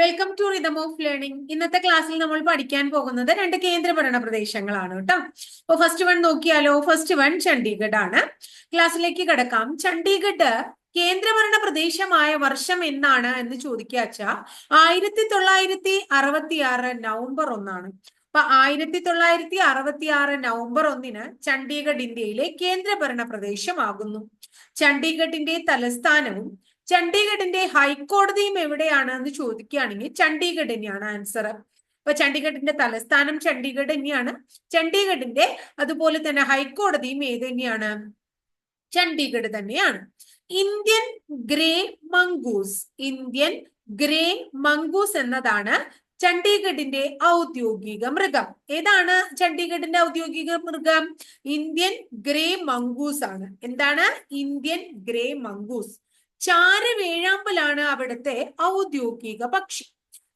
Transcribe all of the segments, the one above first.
Welcome to rhythm of learning ഇന്നത്തെ ക്ലാസ്സിൽ നമ്മൾ പഠിക്കാൻ പോകുന്നത് രണ്ട് കേന്ദ്രഭരണ പ്രദേശങ്ങളാണ് കേട്ടോ. അപ്പൊ ഫസ്റ്റ് വൺ നോക്കിയാലോ? ഫസ്റ്റ് വൺ ചണ്ഡീഗഡ് ആണ് ക്ലാസ്സിലേക്ക് കിടക്കാം. ചണ്ഡീഗഡ് കേന്ദ്രഭരണ പ്രദേശമായ വർഷം എന്നാണ് എന്ന് ചോദിക്കാച്ച ആയിരത്തി തൊള്ളായിരത്തി അറുപത്തി ആറ് നവംബർ ഒന്നാണ്. അപ്പൊ ആയിരത്തി തൊള്ളായിരത്തി അറുപത്തി ആറ് നവംബർ ഒന്നിന് ചണ്ഡീഗഡ് ഇന്ത്യയിലെ കേന്ദ്രഭരണ പ്രദേശമാകുന്നു. ചണ്ഡീഗഡിന്റെ തലസ്ഥാനവും ചണ്ഡീഗഡിന്റെ ഹൈക്കോടതിയും എവിടെയാണ് എന്ന് ചോദിക്കുകയാണെങ്കിൽ ചണ്ഡീഗഡ് തന്നെയാണ് ആൻസർ അപ്പൊ ചണ്ഡീഗഡിന്റെ തലസ്ഥാനം ചണ്ഡീഗഡ് തന്നെയാണ്. ചണ്ഡീഗഡിന്റെ അതുപോലെ തന്നെ ഹൈക്കോടതിയും ഏത് തന്നെയാണ്? ചണ്ഡീഗഡ് തന്നെയാണ്. Indian grey mongoose Indian grey mongoose എന്നതാണ് ചണ്ഡീഗഡിന്റെ ഔദ്യോഗിക മൃഗം. ഏതാണ് ചണ്ഡീഗഡിന്റെ ഔദ്യോഗിക മൃഗം? ഇന്ത്യൻ ഗ്രേ മംഗൂസ് ആണ് എന്താണ്? Indian grey mongoose. ചാരവേഴാമ്പലാണ് അവിടുത്തെ ഔദ്യോഗിക പക്ഷി.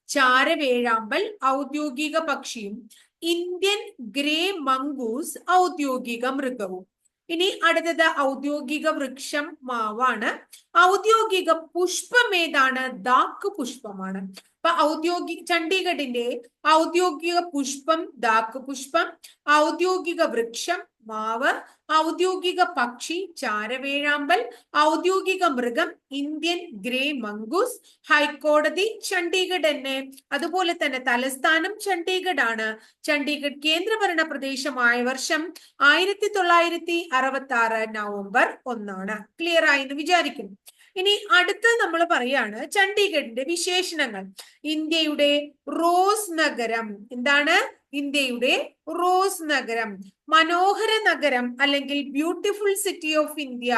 ചാരവേഴാമ്പൽ ഔദ്യോഗിക പക്ഷിയും ഇന്ത്യൻ ഗ്രേ മംഗൂസ് ഔദ്യോഗിക മൃഗവും. ഇനി അടുത്തത് ഔദ്യോഗിക വൃക്ഷം മാവാണ്. ഔദ്യോഗിക പുഷ്പം ഏതാണ്? ദാക്ക് പുഷ്പമാണ്. അപ്പൊ ഔദ്യോഗിക ചണ്ഡീഗഡിന്റെ ഔദ്യോഗിക പുഷ്പം ദാക്ക് പുഷ്പം. ഔദ്യോഗിക വൃക്ഷം മാവ് ഔദ്യോഗിക പക്ഷി ചാരവേഴാമ്പൽ ഔദ്യോഗിക മൃഗം ഇന്ത്യൻ ഗ്രേ മംഗൂസ് ഹൈക്കോടതി ചണ്ഡീഗഡ് തന്നെ. അതുപോലെ തന്നെ തലസ്ഥാനം ചണ്ഡീഗഡ് ആണ് ചണ്ഡീഗഡ് കേന്ദ്രഭരണ പ്രദേശമായ വർഷം ആയിരത്തി തൊള്ളായിരത്തി അറുപത്തി ആറ് നവംബർ ഒന്നാണ്. ക്ലിയർ ആയി എന്ന് വിചാരിക്കുന്നു. ഇനി അടുത്ത നമ്മൾ പറയാണ് ചണ്ഡീഗഡിന്റെ വിശേഷണങ്ങൾ. ഇന്ത്യയുടെ റോസ് നഗരം. എന്താണ്? ഇന്ത്യയുടെ റോസ് നഗരം. മനോഹര നഗരം അല്ലെങ്കിൽ ബ്യൂട്ടിഫുൾ സിറ്റി ഓഫ് ഇന്ത്യ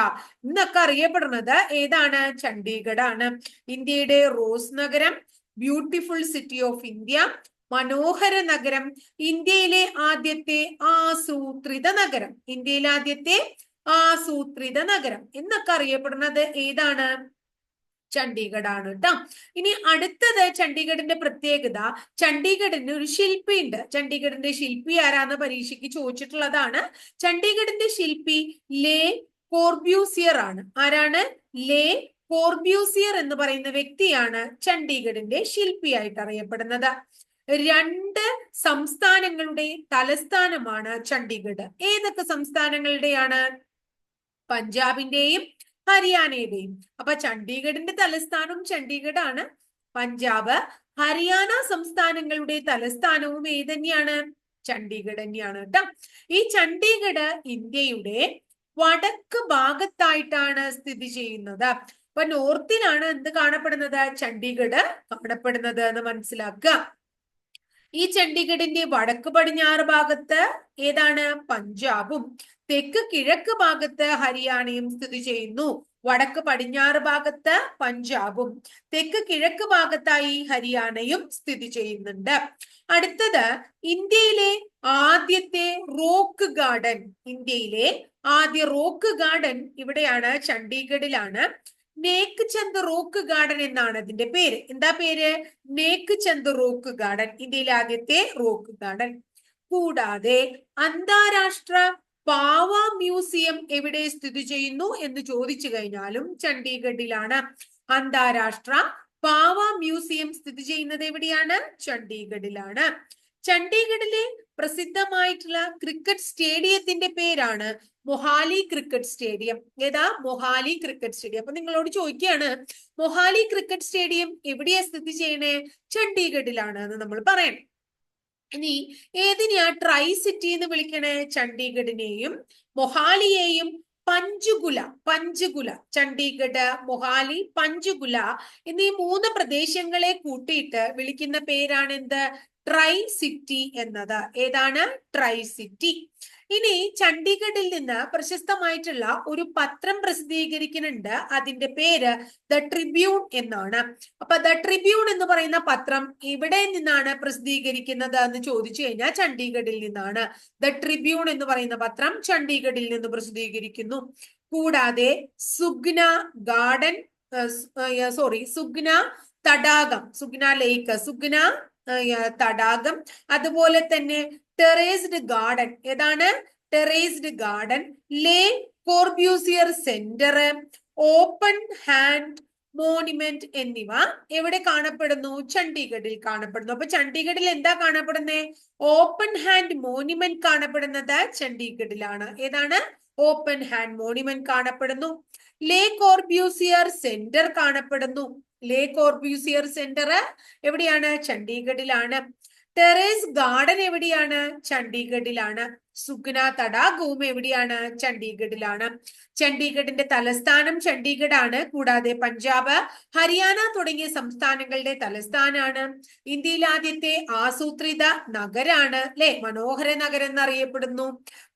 എന്നൊക്കെ അറിയപ്പെടുന്നത് ഏതാണ്? ചണ്ഡീഗഡ് ആണ് ഇന്ത്യയുടെ റോസ് നഗരം ബ്യൂട്ടിഫുൾ സിറ്റി ഓഫ് ഇന്ത്യ മനോഹര നഗരം ഇന്ത്യയിലെ ആദ്യത്തെ ആസൂത്രിത നഗരം. ഇന്ത്യയിലെ ആദ്യത്തെ ആസൂത്രിത നഗരം എന്നൊക്കെ അറിയപ്പെടുന്നത് ഏതാണ്? ചണ്ഡീഗഡ് ആണ് കേട്ടോ ഇനി അടുത്തത് ചണ്ഡീഗഡിന്റെ പ്രത്യേകത. ചണ്ഡീഗഡിന് ഒരു ശില്പി ഉണ്ട് ചണ്ഡീഗഡിന്റെ ശില്പി ആരാന്ന് പരീക്ഷയ്ക്ക് ചോദിച്ചിട്ടുള്ളതാണ്. ചണ്ഡീഗഡിന്റെ ശില്പി ലേ കോർബ്യൂസിയർ ആണ്. ആരാണ്? ലേ കോർബ്യൂസിയർ എന്ന് പറയുന്ന വ്യക്തിയാണ് ചണ്ഡീഗഡിന്റെ ശില്പിയായിട്ട് അറിയപ്പെടുന്നത്. രണ്ട് സംസ്ഥാനങ്ങളുടെ തലസ്ഥാനമാണ് ചണ്ഡീഗഡ്. ഏതൊക്കെ സംസ്ഥാനങ്ങളുടെയാണ്? പഞ്ചാബിന്റെയും ഹരിയാനയുടെയും. അപ്പൊ ചണ്ഡീഗഡിന്റെ തലസ്ഥാനവും ചണ്ഡീഗഡ് ആണ് പഞ്ചാബ് ഹരിയാന സംസ്ഥാനങ്ങളുടെ തലസ്ഥാനവും ഏത് തന്നെയാണ് ചണ്ഡീഗഡ് തന്നെയാണ് കേട്ടോ. ഈ ചണ്ഡീഗഡ് ഇന്ത്യയുടെ വടക്ക് ഭാഗത്തായിട്ടാണ് സ്ഥിതി ചെയ്യുന്നത്. അപ്പൊ നോർത്തിലാണ് എന്ത് കാണപ്പെടുന്നത്? ചണ്ഡീഗഡ് കാണപ്പെടുന്നത് എന്ന് മനസ്സിലാക്കുക. ഈ ചണ്ഡീഗഡിന്റെ വടക്ക് പടിഞ്ഞാറ് ഭാഗത്ത് ഏതാണ്? പഞ്ചാബും. തെക്ക് കിഴക്ക് ഭാഗത്ത് ഹരിയാനയും സ്ഥിതി ചെയ്യുന്നു. വടക്ക് പടിഞ്ഞാറ് ഭാഗത്ത് പഞ്ചാബും. തെക്ക് കിഴക്ക് ഭാഗത്തായി ഹരിയാനയും സ്ഥിതി ചെയ്യുന്നുണ്ട്. അടുത്തത് ഇന്ത്യയിലെ ആദ്യത്തെ റോക്ക് ഗാർഡൻ. ഇന്ത്യയിലെ ആദ്യ റോക്ക് ഗാർഡൻ ഇവിടെയാണ് ചണ്ഡീഗഡിലാണ്. നേക്ക് ചന്ദ് റോക്ക് ഗാർഡൻ എന്നാണ് അതിന്റെ പേര്. എന്താ പേര്? Nek Chand rock garden. ഇന്ത്യയിലെ ആദ്യത്തെ റോക്ക് ഗാർഡൻ. കൂടാതെ അന്താരാഷ്ട്ര പാവ മ്യൂസിയം എവിടെ സ്ഥിതി ചെയ്യുന്നു എന്ന് ചോദിച്ചു കഴിഞ്ഞാലും ചണ്ഡീഗഡിലാണ്. അന്താരാഷ്ട്ര പാവ മ്യൂസിയം സ്ഥിതി ചെയ്യുന്നത് എവിടെയാണ്? ചണ്ഡീഗഡിലാണ്. ചണ്ഡീഗഡിലെ പ്രസിദ്ധമായിട്ടുള്ള ക്രിക്കറ്റ് സ്റ്റേഡിയത്തിന്റെ പേരാണ് മൊഹാലി ക്രിക്കറ്റ് സ്റ്റേഡിയം. ഏതാ? Mohali cricket stadium. അപ്പൊ നിങ്ങളോട് ചോദിക്കുകയാണ് മൊഹാലി ക്രിക്കറ്റ് സ്റ്റേഡിയം എവിടെയാ സ്ഥിതി ചെയ്യണേ? ചണ്ഡീഗഡിലാണ് എന്ന് നമ്മൾ പറയണം. ഇനി ഏതിനെയാ ട്രൈ സിറ്റി എന്ന് വിളിക്കണേ? ചണ്ഡീഗഡിനെയും മൊഹാലിയെയും പഞ്ചുകുല പഞ്ചുകുല ചണ്ഡീഗഡ് മൊഹാലി പഞ്ചുകുല എന്നീ മൂന്ന് പ്രദേശങ്ങളെ കൂട്ടിയിട്ട് വിളിക്കുന്ന പേരാണ് എന്ത് ട്രൈ സിറ്റി എന്നത്. ഏതാണ്? ട്രൈ സിറ്റി ഇനി ചണ്ഡീഗഡിൽ നിന്ന് പ്രശസ്തമായിട്ടുള്ള ഒരു പത്രം പ്രസിദ്ധീകരിക്കുന്നുണ്ട്. അതിന്റെ പേര് ദ ട്രിബ്യൂൺ എന്നാണ്. അപ്പൊ ദ ട്രിബ്യൂൺ എന്ന് പറയുന്ന പത്രം ഇവിടെ നിന്നാണ് പ്രസിദ്ധീകരിക്കുന്നത് എന്ന് ചോദിച്ചു കഴിഞ്ഞാൽ ചണ്ഡീഗഡിൽ നിന്നാണ്. ദ ട്രിബ്യൂൺ എന്ന് പറയുന്ന പത്രം ചണ്ഡീഗഡിൽ നിന്ന് പ്രസിദ്ധീകരിക്കുന്നു. കൂടാതെ സുഗ്ന ഗാർഡൻ സോറി സുഗ്ന തടാകം സുഗ്ന ലേക്ക് സുഗ്ന തടാകം. അതുപോലെ തന്നെ ടെറേസ്ഡ് ഗാർഡൻ ഏതാണ്? Terraced garden Le Corbusier centre open hand monument എന്നിവ എവിടെ കാണപ്പെടുന്നു? ചണ്ഡീഗഡിൽ കാണപ്പെടുന്നു. അപ്പൊ ചണ്ഡീഗഡിൽ എന്താ കാണപ്പെടുന്നത് ഓപ്പൺ ഹാൻഡ് മോണിമെന്റ് കാണപ്പെടുന്നത് ചണ്ഡീഗഡിലാണ്. ഏതാണ്? ഓപ്പൺ ഹാൻഡ് മോണിമെന്റ് കാണപ്പെടുന്നു. ലേ കോർബ്യൂസിയർ സെന്റർ കാണപ്പെടുന്നു. ലേ കോർബ്യൂസിയർ സെന്റർ എവിടെയാണ്? ചണ്ഡീഗഡിലാണ്. ടെറേസ് ഗാർഡൻ എവിടെയാണ്? ചണ്ഡീഗഡിലാണ്. സുഗ്ന തടാകവും എവിടെയാണ്? ചണ്ഡീഗഡിലാണ്. ചണ്ഡീഗഡിന്റെ തലസ്ഥാനം ചണ്ഡീഗഡ് ആണ് കൂടാതെ പഞ്ചാബ് ഹരിയാന തുടങ്ങിയ സംസ്ഥാനങ്ങളുടെ തലസ്ഥാനാണ്. ഇന്ത്യയിലെ ആദ്യത്തെ ആസൂത്രിത നഗരാണ് അല്ലെ? മനോഹര നഗരം എന്നറിയപ്പെടുന്നു.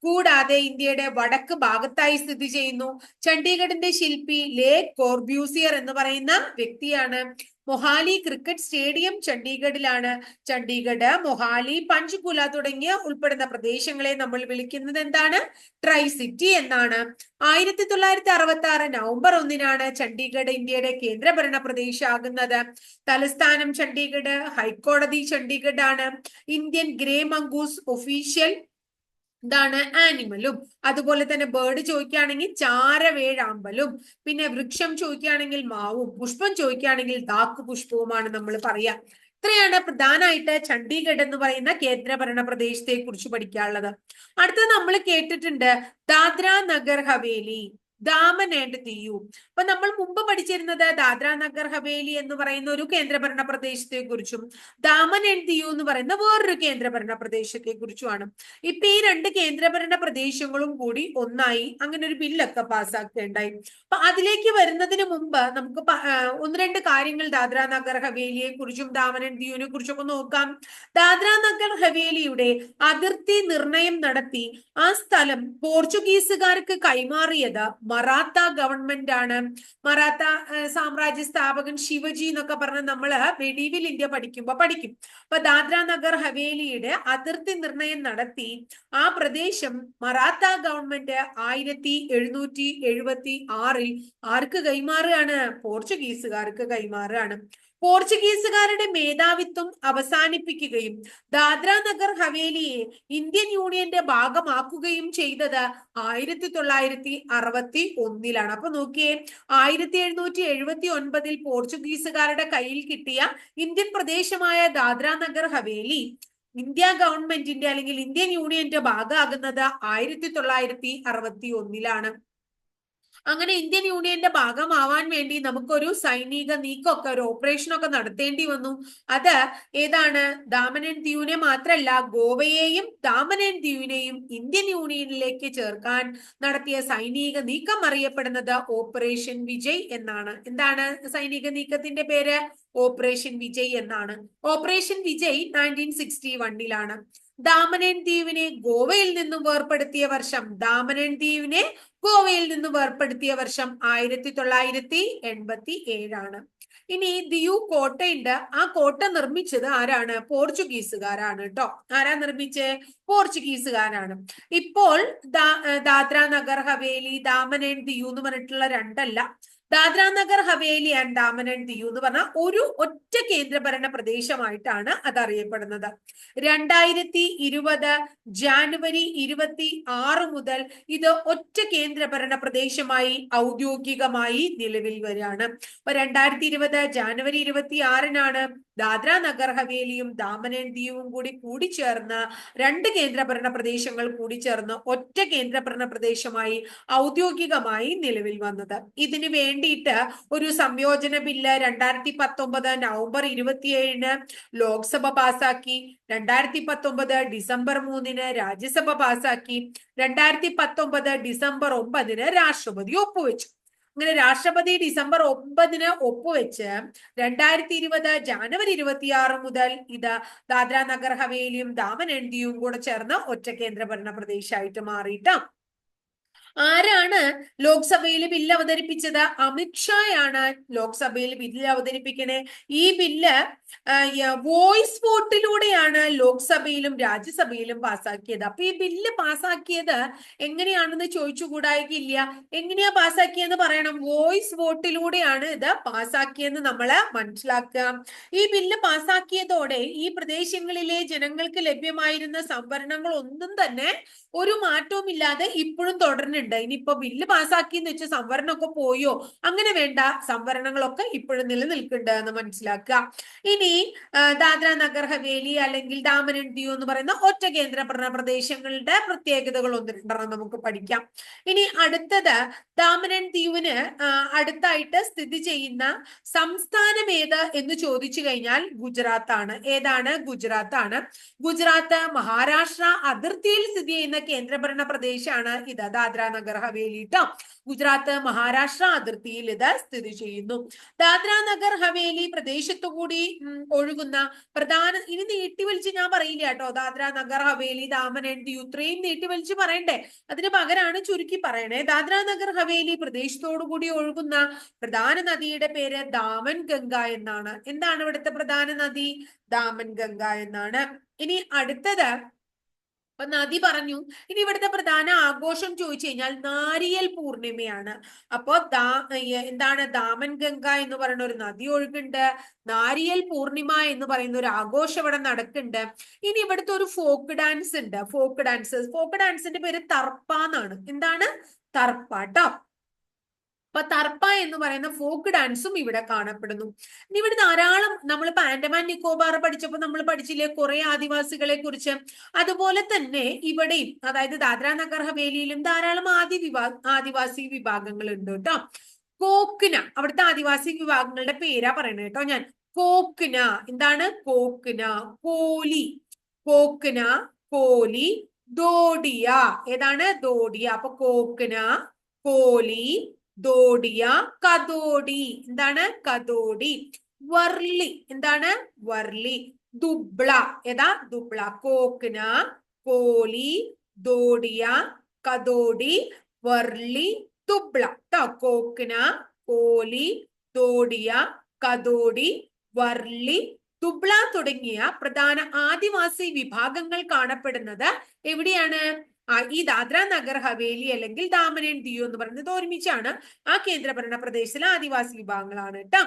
കൂടാതെ ഇന്ത്യയുടെ വടക്ക് ഭാഗത്തായി സ്ഥിതി ചെയ്യുന്നു. ചണ്ഡീഗഡിന്റെ ശില്പി ലേ കോർബ്യൂസിയർ എന്ന് പറയുന്ന വ്യക്തിയാണ്. മൊഹാലി ക്രിക്കറ്റ് സ്റ്റേഡിയം ചണ്ഡീഗഡിലാണ്. ചണ്ഡീഗഡ് മൊഹാലി പഞ്ച്കുല തുടങ്ങിയ ഉൾപ്പെടുന്ന പ്രദേശങ്ങളെ നമ്മൾ വിളിക്കുന്നത് എന്താണ്? ട്രൈ സിറ്റി എന്നാണ്. ആയിരത്തി തൊള്ളായിരത്തി അറുപത്തി ആറ് നവംബർ ഒന്നിനാണ് ചണ്ഡീഗഡ് ഇന്ത്യയുടെ കേന്ദ്രഭരണ പ്രദേശമാകുന്നത്. തലസ്ഥാനം ചണ്ഡീഗഡ് ഹൈക്കോടതി ചണ്ഡീഗഡ് ആണ് ഇന്ത്യൻ ഗ്രേ മംഗൂസ് ഒഫീഷ്യൽ ഇതാണ് ആനിമലും അതുപോലെ തന്നെ ബേർഡ് ചോദിക്കുകയാണെങ്കിൽ ചാരവേഴാമ്പലും പിന്നെ വൃക്ഷം ചോദിക്കുകയാണെങ്കിൽ മാവും പുഷ്പം ചോദിക്കുകയാണെങ്കിൽ ദാക്ക് പുഷ്പവുമാണ് നമ്മൾ പറയാ ഇത്രയാണ് പ്രധാനമായിട്ട് ചണ്ഡീഗഡ് എന്ന് പറയുന്ന കേന്ദ്രഭരണ പ്രദേശത്തെ കുറിച്ച് പഠിക്കാനുള്ളത്. അടുത്തത് നമ്മൾ കേട്ടിട്ടുണ്ട് ദാദ്ര നഗർ ഹവേലി. ദാമൻ ആൻഡ് ദിയു അപ്പൊ നമ്മൾ മുമ്പ് പഠിച്ചിരുന്നത് ദാദ്ര നഗർ ഹവേലി എന്ന് പറയുന്ന ഒരു കേന്ദ്രഭരണ പ്രദേശത്തെ കുറിച്ചും ദാമൻ ആൻഡ് ദിയു എന്ന് പറയുന്ന വേറൊരു കേന്ദ്രഭരണ പ്രദേശത്തെ കുറിച്ചുമാണ്. ഇപ്പൊ ഈ രണ്ട് കേന്ദ്രഭരണ പ്രദേശങ്ങളും കൂടി ഒന്നായി അങ്ങനെ ഒരു ബില്ലൊക്കെ പാസ്സാക്കുകയുണ്ടായി അപ്പൊ അതിലേക്ക് വരുന്നതിന് മുമ്പ് നമുക്ക് ഒന്ന് രണ്ട് കാര്യങ്ങൾ ദാദ്ര നഗർ ഹവേലിയെ കുറിച്ചും ദാമൻ ആൻഡ് ദിയുവിനെ നോക്കാം. ദാദ്ര നഗർ ഹവേലിയുടെ അതിർത്തി നിർണയം നടത്തി ആ സ്ഥലം പോർച്ചുഗീസുകാർക്ക് കൈമാറിയത് മറാത്ത ഗവൺമെന്റ് ആണ്. മറാത്ത സാമ്രാജ്യ സ്ഥാപകൻ ശിവജി എന്നൊക്കെ പറഞ്ഞ നമ്മൾ മെഡീവിൽ ഇന്ത്യ പഠിക്കുമ്പോ പഠിക്കും. അപ്പൊ ദാദ്ര നഗർ ഹവേലിയുടെ അതിർത്തി നിർണയം നടത്തി ആ പ്രദേശം മറാത്ത ഗവൺമെന്റ് ആയിരത്തി എഴുന്നൂറ്റി എഴുപത്തി ആറിൽ ആർക്ക് കൈമാറുകയാണ്? പോർച്ചുഗീസുകാർക്ക് കൈമാറുകയാണ്. പോർച്ചുഗീസുകാരുടെ മേധാവിത്വം അവസാനിപ്പിക്കുകയും ദാദ്ര നഗർ ഹവേലിയെ ഇന്ത്യൻ യൂണിയന്റെ ഭാഗമാക്കുകയും ചെയ്തത് ആയിരത്തി തൊള്ളായിരത്തി അറുപത്തി ഒന്നിലാണ് അപ്പൊ നോക്കിയേ ആയിരത്തി എഴുന്നൂറ്റി എഴുപത്തി ഒൻപതിൽ പോർച്ചുഗീസുകാരുടെ കയ്യിൽ കിട്ടിയ ഇന്ത്യൻ പ്രദേശമായ ദാദ്ര നഗർ ഹവേലി ഇന്ത്യ ഗവൺമെന്റിന്റെ അല്ലെങ്കിൽ ഇന്ത്യൻ യൂണിയന്റെ ഭാഗമാകുന്നത് ആയിരത്തി തൊള്ളായിരത്തി അറുപത്തി ഒന്നിലാണ് അങ്ങനെ ഇന്ത്യൻ യൂണിയന്റെ ഭാഗമാവാൻ വേണ്ടി നമുക്കൊരു സൈനിക നീക്കമൊക്കെ ഒരു ഓപ്പറേഷനൊക്കെ നടത്തേണ്ടി വന്നു. അത് ഏതാണ്? ദാമനൻ ദ്വീപിനെ മാത്രല്ല ഗോവയെയും ദാമനൻ ദ്വീപിനെയും ഇന്ത്യൻ യൂണിയനിലേക്ക് ചേർക്കാൻ നടത്തിയ സൈനിക നീക്കം അറിയപ്പെടുന്നത് ഓപ്പറേഷൻ വിജയ് എന്നാണ്. എന്താണ് സൈനിക നീക്കത്തിന്റെ പേര്? ഓപ്പറേഷൻ വിജയ് എന്നാണ്. ഓപ്പറേഷൻ വിജയ് നയന്റീൻ സിക്സ്റ്റി വണ്ണിലാണ് ദാമനൻ ദ്വീപിനെ ഗോവയിൽ നിന്നും വേർപ്പെടുത്തിയ വർഷം ദാമനൻ ദ്വീപിനെ ഗോവയിൽ നിന്നും വേർപ്പെടുത്തിയ വർഷം ആയിരത്തി തൊള്ളായിരത്തി എൺപത്തി ഏഴാണ് ഇനി ദിയു കോട്ടയുണ്ട്. ആ കോട്ട നിർമ്മിച്ചത് ആരാണ്? പോർച്ചുഗീസുകാരാണ് കേട്ടോ ആരാ നിർമ്മിച്ചേ? പോർച്ചുഗീസുകാരാണ്. ഇപ്പോൾ ദാദ്ര നഗർ ഹവേലി ദാമനൻ ദിയു എന്ന് പറഞ്ഞിട്ടുള്ള രണ്ടല്ല. ദാദ്ര നഗർ ഹവേലി ആൻഡ് ദാമൻ ആൻഡ് ദിയു എന്ന് പറഞ്ഞ ഒരു ഒറ്റ കേന്ദ്രഭരണ പ്രദേശമായിട്ടാണ് അത് അറിയപ്പെടുന്നത്. രണ്ടായിരത്തി ഇരുപത് ജാനുവരി ഇരുപത്തി ആറ് മുതൽ ഇത് ഒറ്റ കേന്ദ്രഭരണ പ്രദേശമായി ഔദ്യോഗികമായി നിലവിൽ വരികയാണ്. അപ്പൊ രണ്ടായിരത്തി ഇരുപത് ജാനുവരി ഇരുപത്തി ആറിനാണ് ദാദ്ര നഗർ ഹവേലിയും ദാമൻ ആൻഡ് ദിയുവും കൂടി കൂടിച്ചേർന്ന് രണ്ട് കേന്ദ്രഭരണ പ്രദേശങ്ങൾ കൂടിച്ചേർന്ന് ഒറ്റ കേന്ദ്രഭരണ പ്രദേശമായി ഔദ്യോഗികമായി നിലവിൽ വന്നത്. ഇതിന് വേണ്ടിയിട്ട് ഒരു സംയോജന ബില്ല് രണ്ടായിരത്തി പത്തൊമ്പത് നവംബർ ഇരുപത്തിയേഴിന് ലോക്സഭ പാസാക്കി രണ്ടായിരത്തി പത്തൊമ്പത് ഡിസംബർ മൂന്നിന് രാജ്യസഭ പാസാക്കി രണ്ടായിരത്തി പത്തൊമ്പത് ഡിസംബർ ഒമ്പതിന് രാഷ്ട്രപതി ഒപ്പുവെച്ചു. അങ്ങനെ രാഷ്ട്രപതി ഡിസംബർ ഒമ്പതിന് ഒപ്പുവെച്ച് രണ്ടായിരത്തി ഇരുപത് ജാനുവരി ഇരുപത്തിയാറ് മുതൽ ഇത് ദാദ്ര നഗർ ഹവേലിയും ദാമൻ എൻഡിയും കൂടെ ചേർന്ന് ഒറ്റ കേന്ദ്രഭരണ പ്രദേശമായിട്ട് മാറിയിട്ടാ. ആരാണ് ലോക്സഭയിൽ ബില്ല് അവതരിപ്പിച്ചത്? അമിത്ഷായാണ് ലോക്സഭയിൽ ബില്ല് അവതരിപ്പിക്കണേ. ഈ ബില്ല് വോയിസ് വോട്ടിലൂടെയാണ് ലോക്സഭയിലും രാജ്യസഭയിലും പാസാക്കിയത് അപ്പൊ ഈ ബില്ല് പാസാക്കിയത് എങ്ങനെയാണെന്ന് ചോദിച്ചുകൂടായിക്കില്ല. എങ്ങനെയാ പാസാക്കിയെന്ന് പറയണം. വോയിസ് വോട്ടിലൂടെയാണ് ഇത് പാസാക്കിയെന്ന് നമ്മൾ മനസ്സിലാക്കുക. ഈ ബില്ല് പാസാക്കിയതോടെ ഈ പ്രദേശങ്ങളിലെ ജനങ്ങൾക്ക് ലഭ്യമായിരുന്ന സംവരണങ്ങൾ ഒന്നും തന്നെ ഒരു മാറ്റവും ഇല്ലാതെ ഇപ്പോഴും തുടരുന്നുണ്ട് ഉണ്ട് ഇനിയിപ്പോ ബില്ല് പാസ്സാക്കി എന്ന് വെച്ച് സംവരണമൊക്കെ പോയോ? അങ്ങനെ വേണ്ട. സംവരണങ്ങളൊക്കെ ഇപ്പോഴും നിലനിൽക്കുന്നുണ്ട് എന്ന് മനസ്സിലാക്കുക. ഇനി ദാദ്ര നഗർ ഹവേലി അല്ലെങ്കിൽ ദാമൻ ആൻഡ് എന്ന് പറയുന്ന ഒറ്റ കേന്ദ്ര ഭരണ പ്രദേശങ്ങളുടെ പ്രത്യേകതകൾ ഒന്നിട്ടുണ്ടെന്ന് നമുക്ക് പഠിക്കാം. ഇനി അടുത്തത് ദാമൻ ആൻഡ് ദിയുവിന് അടുത്തായിട്ട് സ്ഥിതി ചെയ്യുന്ന സംസ്ഥാനം ഏത് എന്ന് ചോദിച്ചു കഴിഞ്ഞാൽ ഗുജറാത്ത് ആണ് ഏതാണ്? ഗുജറാത്ത് ആണ് ഗുജറാത്ത് മഹാരാഷ്ട്ര അതിർത്തിയിൽ സ്ഥിതി ചെയ്യുന്ന കേന്ദ്രഭരണ പ്രദേശമാണ് ഇത്. ദാദ്ര നഗർ ഹവേലി ട്ടോ ഗുജറാത്ത് മഹാരാഷ്ട്ര അതിർത്തിയിൽ ഇത് സ്ഥിതി ചെയ്യുന്നു. ദാദ്ര നഗർ ഹവേലി പ്രദേശത്തു കൂടി ഒഴുകുന്ന പ്രധാന ഇനി നീട്ടി വലിച്ച് ഞാൻ പറയില്ല കേട്ടോ. ദാദ്ര നഗർ ഹവേലി ദാമൻ ആൻഡ് ദിയു ഇത്രയും നീട്ടി വലിച്ച് പറയണ്ടേ. അതിന് പകരമാണ് ചുരുക്കി പറയണേ. ദാദ്ര നഗർ ഹവേലി പ്രദേശത്തോടു കൂടി ഒഴുകുന്ന പ്രധാന നദിയുടെ പേര് ദാമൻ ഗംഗ എന്നാണ്. എന്താണ് ഇവിടുത്തെ പ്രധാന നദി? ദാമൻ ഗംഗ എന്നാണ്. ഇനി അടുത്തത് അപ്പൊ നദി പറഞ്ഞു ഇനി ഇവിടുത്തെ പ്രധാന ആഘോഷം ചോദിച്ചു കഴിഞ്ഞാൽ നാരിയൽ പൂർണിമയാണ്. അപ്പോ ദാ എന്താണ് ദാമൻ ഗംഗ എന്ന് പറയുന്ന ഒരു നദി ഒഴുകുണ്ട് നാരിയൽ പൂർണിമ എന്ന് പറയുന്ന ഒരു ആഘോഷം ഇവിടെ നടക്കുന്നുണ്ട്. ഇനി ഇവിടുത്തെ ഒരു ഫോക്ക് ഡാൻസ് ഉണ്ട് ഫോക്ക് ഡാൻസ്. ഫോക്ക് ഡാൻസിന്റെ പേര് തർപ്പ എന്നാണ്. എന്താണ്? തർപ്പ അപ്പൊ തർപ്പ എന്ന് പറയുന്ന ഫോക്ക് ഡാൻസും ഇവിടെ കാണപ്പെടുന്നു. ഇനി ഇവിടെ ധാരാളം നമ്മൾ ആൻഡമാൻ നിക്കോബാർ പഠിച്ചപ്പോൾ നമ്മൾ പഠിച്ചില്ലേ കുറെ ആദിവാസികളെ കുറിച്ച്. അതുപോലെ തന്നെ ഇവിടെയും അതായത് ദാദ്ര നഗർ ഹവേലിയിലും ധാരാളം ആദി വിഭാ ആദിവാസി വിഭാഗങ്ങൾ ഉണ്ട് കേട്ടോ. കോക്കിന അവിടുത്തെ ആദിവാസി വിഭാഗങ്ങളുടെ പേരാ പറയണത് കേട്ടോ ഞാൻ. കോക്കിന എന്താണ്? കോക്കിന കോലി. കോക്കിന കോലി ദോഡിയ ഏതാണ്? ദോഡിയ അപ്പൊ കോക്കിന കോലി ദോഡിയ കതോടി എന്താണ്? കതോടി വർലി. എന്താണ്? വർലി. ദുബ്ള. ഏതാ? ദുബ്ള. കോക്കിന കോലി. ദോടിയ കതോടി വർലി. ദുബ്ള. ട്ടോ കോക്കിന കോലി. ദോടിയ കതോടി വർലി. ദുബ്ള തുടങ്ങിയ പ്രധാന ആദിവാസി വിഭാഗങ്ങൾ കാണപ്പെടുന്നത് എവിടെയാണ്? ഈ ദാദ്ര നഗർ ഹവേലി അല്ലെങ്കിൽ ദാമനൻ ദിയു എന്ന് പറയുന്നത് ഒരുമിച്ചാണ് ആ കേന്ദ്രഭരണ പ്രദേശത്തിലെ ആദിവാസി വിഭാഗങ്ങളാണ് കേട്ടോ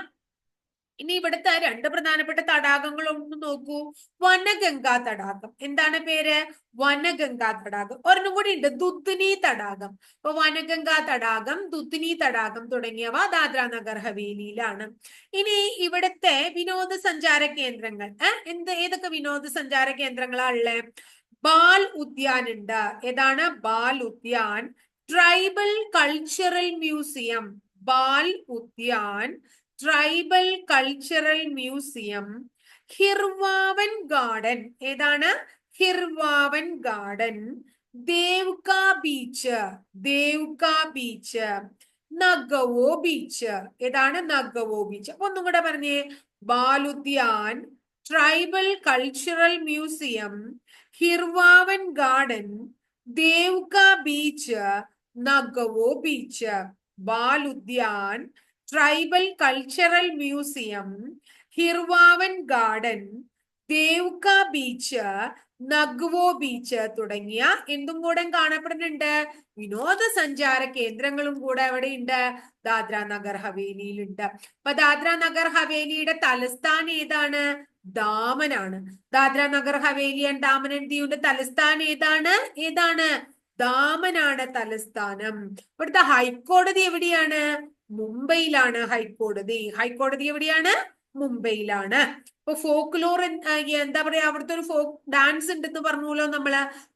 ഇനി ഇവിടുത്തെ രണ്ട് പ്രധാനപ്പെട്ട തടാകങ്ങൾ ഒന്ന് നോക്കൂ. വനഗംഗാ തടാകം. എന്താണ് പേര്? വനഗംഗാ തടാകം. ഒരെണ്ണം കൂടി ഉണ്ട്. ദുദ്നി തടാകം. അപ്പൊ വനഗംഗാ തടാകം ദുദ്നി തടാകം തുടങ്ങിയവ ദാദ്ര നഗർ ഹവേലിയിലാണ്. ഇനി ഇവിടുത്തെ വിനോദസഞ്ചാര കേന്ദ്രങ്ങൾ ഏഹ് എന്ത് ഏതൊക്കെ വിനോദസഞ്ചാര കേന്ദ്രങ്ങളാ ഉള്ളത് ബാൽ ഉദ്യാൻ ഉണ്ട്. ഏതാണ്? Bal Udyan. Tribal cultural museum Bal Udyan. Tribal cultural museum Hirwavan garden. ഏതാണ്? Hirwavan garden. Devka beach. Devka beach. Nagoa beach. ഏതാണ്? നഗവോ ബീച്ച്. അപ്പൊ ഒന്നും കൂടെ പറഞ്ഞേ Bal Udyan tribal cultural museum Hirwavan garden Devka beach Nagoa beach Bal Udyan tribal cultural museum Hirwavan garden Devka beach Nagoa beach തുടങ്ങിയ എന്തും കൂടെ കാണപ്പെടുന്നുണ്ട്. വിനോദസഞ്ചാര കേന്ദ്രങ്ങളും കൂടെ എവിടെയുണ്ട് ദാദ്ര നഗർ ഹവേലിയിലുണ്ട്. അപ്പൊ ദാദ്ര നഗർ ഹവേലിയുടെ തലസ്ഥാനം ഏതാണ്? ദാമനാണ്. ദാദ്ര നഗർ ഹവേലി ആൻഡ് ദാമൻ ആൻഡ് ദിയുടെ തലസ്ഥാനം ഏതാണ്? ഏതാണ്? ദാമനാണ് തലസ്ഥാനം. ഇവിടുത്തെ ഹൈക്കോടതി എവിടെയാണ്? മുംബൈയിലാണ് ഹൈക്കോടതി. ഹൈക്കോടതി എവിടെയാണ്? മുംബൈയിലാണ്. ഇപ്പൊ ഫോക്ക് ലോർ എന്താ പറയാ അവിടുത്തെ ഒരു ഫോക്ക് ഡാൻസ് ഉണ്ടെന്ന് പറഞ്ഞല്ലോ നമ്മൾ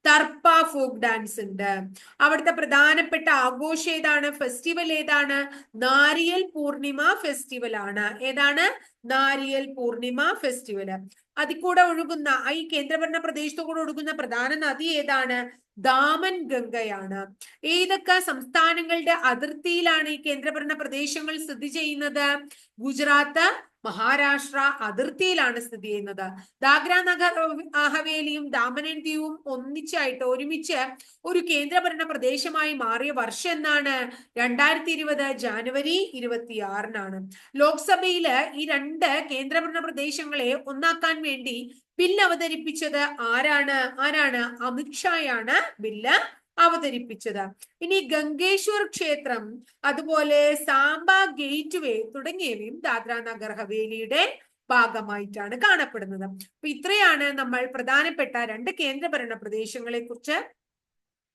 തർപ്പ ഫോക്ക് ഡാൻസ് ഉണ്ട്. അവിടുത്തെ പ്രധാനപ്പെട്ട ആഘോഷം ഏതാണ്? ഫെസ്റ്റിവൽ ഏതാണ്? നാരിയൽ പൂർണിമ ഫെസ്റ്റിവൽ ആണ്. ഏതാണ്? നാരിയൽ പൂർണിമ ഫെസ്റ്റിവൽ അതിൽ കൂടെ ഒഴുകുന്ന ഈ കേന്ദ്രഭരണ പ്രദേശത്തു ഒഴുകുന്ന പ്രധാന നദി ഏതാണ്? ദാമൻ ഗംഗയാണ്. ഏതൊക്കെ സംസ്ഥാനങ്ങളുടെ അതിർത്തിയിലാണ് ഈ കേന്ദ്രഭരണ പ്രദേശങ്ങൾ സ്ഥിതി ചെയ്യുന്നത്? ഗുജറാത്ത് മഹാരാഷ്ട്ര അതിർത്തിയിലാണ് സ്ഥിതി ചെയ്യുന്നത്. ദാഗ്ര നഗർ ഹവേലിയും ദാമനൻ ദ്വീപും ഒന്നിച്ചായിട്ട് ഒരുമിച്ച് ഒരു കേന്ദ്രഭരണ പ്രദേശമായി മാറിയ വർഷം എന്നാണ്. രണ്ടായിരത്തി ഇരുപത് ജാനുവരി ഇരുപത്തിയാറിനാണ്. ലോക്സഭയിൽ ഈ രണ്ട് കേന്ദ്രഭരണ പ്രദേശങ്ങളെ ഒന്നാക്കാൻ വേണ്ടി ബില്ല് അവതരിപ്പിച്ചത് ആരാണ്? ആരാണ്? അമിത്ഷായാണ് ബില്ല് അവതരിപ്പിച്ചത്. ഇനി ഗംഗേശ്വർ ക്ഷേത്രം അതുപോലെ സാംബ ഗേറ്റ് വേ തുടങ്ങിയവയും ദാദ്ര നഗർ ഹവേലിയുടെ ഭാഗമായിട്ടാണ് കാണപ്പെടുന്നത്. അപ്പൊ ഇത്രയാണ് നമ്മൾ പ്രധാനപ്പെട്ട രണ്ട് കേന്ദ്രഭരണ പ്രദേശങ്ങളെ കുറിച്ച്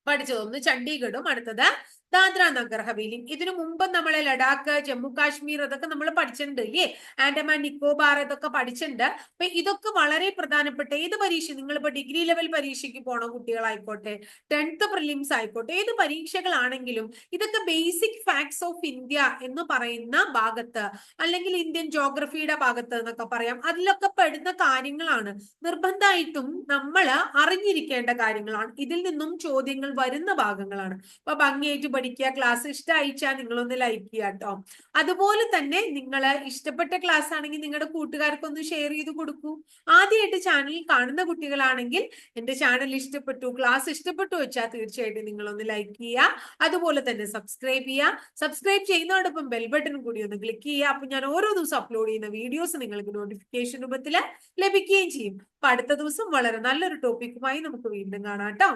പഠിച്ചത്. ഒന്ന് ചണ്ഡീഗഡും അടുത്തത് ദാദ്ര നഗർ ഹവേലിയും ഇതിനു മുമ്പ് നമ്മളെ ലഡാക്ക് ജമ്മു കാശ്മീർ അതൊക്കെ നമ്മൾ പഠിച്ചിട്ടുണ്ട് ഇല്ലേ? ആൻഡമാൻ നിക്കോബാർ ഇതൊക്കെ പഠിച്ചിട്ടുണ്ട് അപ്പൊ ഇതൊക്കെ വളരെ പ്രധാനപ്പെട്ട ഏത് പരീക്ഷ? നിങ്ങളിപ്പോ ഡിഗ്രി ലെവൽ പരീക്ഷയ്ക്ക് പോണ കുട്ടികളായിക്കോട്ടെ ടെൻത്ത് പ്രിലിംസ് ആയിക്കോട്ടെ ഏത് പരീക്ഷകളാണെങ്കിലും ഇതൊക്കെ ബേസിക് ഫാക്ട്സ് ഓഫ് ഇന്ത്യ എന്ന് പറയുന്ന ഭാഗത്ത് അല്ലെങ്കിൽ ഇന്ത്യൻ ജോഗ്രഫിയുടെ ഭാഗത്ത് എന്നൊക്കെ പറയാം. അതിലൊക്കെ പെടുന്ന കാര്യങ്ങളാണ്. നിർബന്ധമായിട്ടും നമ്മൾ അറിഞ്ഞിരിക്കേണ്ട കാര്യങ്ങളാണ്. ഇതിൽ നിന്നും ചോദ്യങ്ങൾ വരുന്ന ഭാഗങ്ങളാണ്. അപ്പൊ ഭംഗിയായിട്ട് പഠിക്കുക ക്ലാസ് ഇഷ്ടമായിച്ചാൽ നിങ്ങളൊന്ന് ലൈക്ക് ചെയ്യുക കേട്ടോ അതുപോലെ തന്നെ നിങ്ങൾ ഇഷ്ടപ്പെട്ട ക്ലാസ് ആണെങ്കിൽ നിങ്ങളുടെ കൂട്ടുകാർക്കൊന്ന് ഷെയർ ചെയ്ത് കൊടുക്കൂ. ആദ്യമായിട്ട് ചാനൽ കാണുന്ന കുട്ടികളാണെങ്കിൽ എന്റെ ചാനൽ ഇഷ്ടപ്പെട്ടു ക്ലാസ് ഇഷ്ടപ്പെട്ടു വെച്ചാൽ തീർച്ചയായിട്ടും നിങ്ങളൊന്ന് ലൈക്ക് ചെയ്യുക. അതുപോലെ തന്നെ സബ്സ്ക്രൈബ് ചെയ്യുക. സബ്സ്ക്രൈബ് ചെയ്യുന്നതോടൊപ്പം ബെൽ ബട്ടൺ കൂടി ഒന്ന് ക്ലിക്ക് ചെയ്യുക. അപ്പൊ ഞാൻ ഓരോ ദിവസം അപ്ലോഡ് ചെയ്യുന്ന വീഡിയോസ് നിങ്ങൾക്ക് നോട്ടിഫിക്കേഷൻ രൂപത്തിൽ ലഭിക്കുകയും ചെയ്യും. അപ്പൊ അടുത്ത ദിവസം വളരെ നല്ലൊരു ടോപ്പിക്കുമായി നമുക്ക് വീണ്ടും കാണാം കേട്ടോ